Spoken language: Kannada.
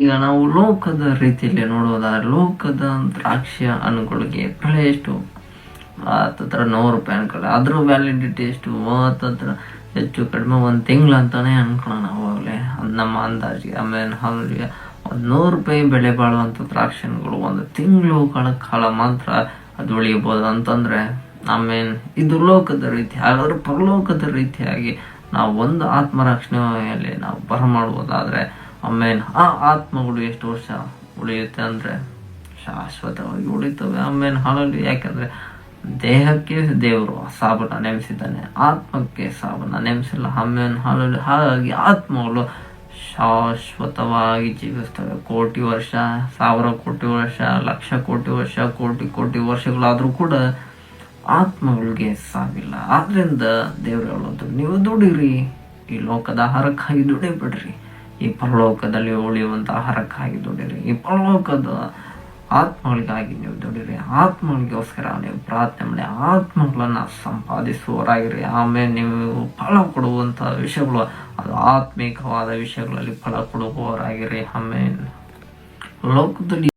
ಈಗ ನಾವು ಲೋಕದ ರೀತಿಯಲ್ಲಿ ನೋಡೋದಾದ್ರೆ ಲೋಕದ ದ್ರಾಕ್ಷಿ ಹಣ್ಣುಗಳಿಗೆ ಬೆಲೆ ಎಷ್ಟು? ಹತ್ತತ್ರ ನೂರು ರೂಪಾಯಿ ಅನ್ಕೊಳ್ಳಿ. ಅದ್ರ ವ್ಯಾಲಿಡಿಟಿ ಎಷ್ಟು? ಹತ್ತತ್ರ ಹೆಚ್ಚು ಕಡಿಮೆ ಒಂದು ತಿಂಗಳು ಅಂತಾನೆ ಅನ್ಕೊಳ್ಳೋಣ ಅವಾಗಲೇ ಅದು ನಮ್ಮ ಅಂದಾಜಿಗೆ. ಆಮೇಲೆ ಹಾಲಿಗೆ ಒಂದು ನೂರು ರೂಪಾಯಿ ಬೆಲೆ ಬಾಳುವಂಥ ದ್ರಾಕ್ಷಿ ಹಣ್ಣುಗಳು ಒಂದು ತಿಂಗಳು ಕಾಲ ಕಾಲ ಮಾತ್ರ ಅದು ಉಳಿಯಬಹುದು ಅಂತಂದ್ರೆ, ಆಮೇಲೆ ಇದು ಲೋಕದ ರೀತಿ. ಹಾಗಾದ್ರೆ ಪರಲೋಕದ ರೀತಿಯಾಗಿ ನಾವು ಒಂದು ಆತ್ಮರಕ್ಷಣೆಯಲ್ಲಿ ನಾವು ಬರ ಬರಮಾಡುವುದಾದ್ರೆ ಆಮೇಲೆ, ಆ ಆತ್ಮಗಳು ಎಷ್ಟು ವರ್ಷ ಉಳಿಯುತ್ತೆ ಅಂದ್ರೆ ಶಾಶ್ವತವಾಗಿ ಉಳಿತವೆ. ಆಮೇಲೆ ಹಾಲಲ್ಲಿ ಯಾಕಂದ್ರೆ ದೇಹಕ್ಕೆ ದೇವರು ಸಾಬನ ನೇಮಿಸಿದ್ದಾನೆ. ಆತ್ಮಕ್ಕೆ ಸಾಬನ ನೇಮಿಸಿಲ್ಲ. ಆಮೇಲೆ ಹಾಲಲ್ಲಿ ಹಾಗಾಗಿ ಆತ್ಮಗಳು ಶಾಶ್ವತವಾಗಿ ಜೀವಿಸ್ತವೆ. ಕೋಟಿ ವರ್ಷ, ಸಾವಿರ ಕೋಟಿ ವರ್ಷ, ಲಕ್ಷ ಕೋಟಿ ವರ್ಷ, ಕೋಟಿ ಕೋಟಿ ವರ್ಷಗಳಾದರೂ ಕೂಡ ಆತ್ಮಗಳಿಗೆ ಸಾವಿಲ್ಲ. ಆದ್ರಿಂದ ದೇವರು ಹೇಳೋದು, ನೀವು ದುಡಿರಿ. ಈ ಲೋಕದ ಆಹಾರಕ್ಕಾಗಿ ದುಡಿಬಿಡ್ರಿ. ಈ ಪರಲೋಕದಲ್ಲಿ ಉಳಿಯುವಂತ ಆಹಾರಕ್ಕಾಗಿ ದುಡಿರಿ ಈ ಪರಲೋಕದ ಆತ್ಮಗಳಿಗಾಗಿ ನೀವು ದುಡಿರಿ ಆತ್ಮಗಳಿಗೋಸ್ಕರ ನೀವು ಪ್ರಾರ್ಥನೆ ಮಾಡಿ, ಆತ್ಮಗಳನ್ನ ಸಂಪಾದಿಸುವವರಾಗಿರಿ. ಆಮೇಲೆ ನೀವು ಫಲ ಕೊಡುವಂತ ವಿಷಯಗಳು, ಅದು ಆತ್ಮಿಕವಾದ ವಿಷಯಗಳಲ್ಲಿ ಫಲ ಕೊಡುವವರಾಗಿರಿ. ಆಮೇಲೆ. ಲೋಕದಲ್ಲಿ